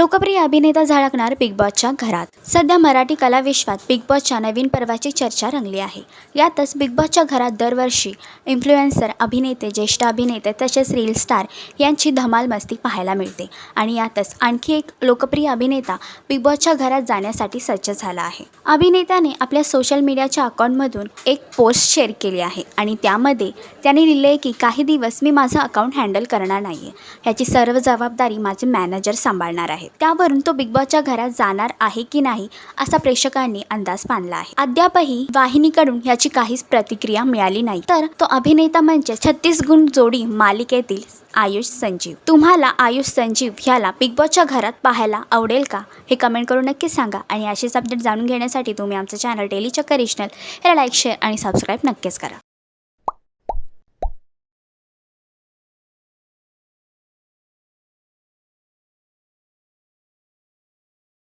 लोकप्रिय अभिनेता झळकणार बिग बॉसच्या घरात. सध्या मराठी कला विश्वात बिग बॉसच्या नवीन पर्वाची चर्चा रंगली आहे. यातच बिग बॉसच्या घरात दरवर्षी इन्फ्लुएन्सर अभिनेते ज्येष्ठ अभिनेते तसेच रील स्टार यांची धमाल मस्ती पाहायला मिळते आणि यातच आणखी एक लोकप्रिय अभिनेता बिग बॉसच्या घरात जाण्यासाठी सज्ज झाला आहे. अभिनेत्याने आपल्या सोशल मीडियाच्या अकाउंटमधून एक पोस्ट शेअर केली आहे आणि त्यामध्ये त्याने लिहिले आहे की काही दिवस मी माझं अकाउंट हँडल करणार नाही आहे ह्याची सर्व जबाबदारी माझे मॅनेजर सांभाळणार आहे त्यावरून तो बिग बॉसच्या घरात जाणार आहे की नाही असा प्रेक्षकांनी अंदाज बांधला आहे. अद्यापही वाहिनीकडून ह्याची काहीच प्रतिक्रिया मिळाली नाही. तर तो अभिनेता म्हणजे छत्तीस गुण जोडी मालिकेतील आयुष संजीव. तुम्हाला आयुष संजीव ह्याला बिग बॉसच्या घरात पाहायला आवडेल का? हे कमेंट करून नक्कीच सांगा आणि अशीच अपडेट जाणून घेण्यासाठी तुम्ही आमचं चॅनल डेली चक्कर इशनल याला लाईक शेअर आणि सबस्क्राईब नक्कीच करा.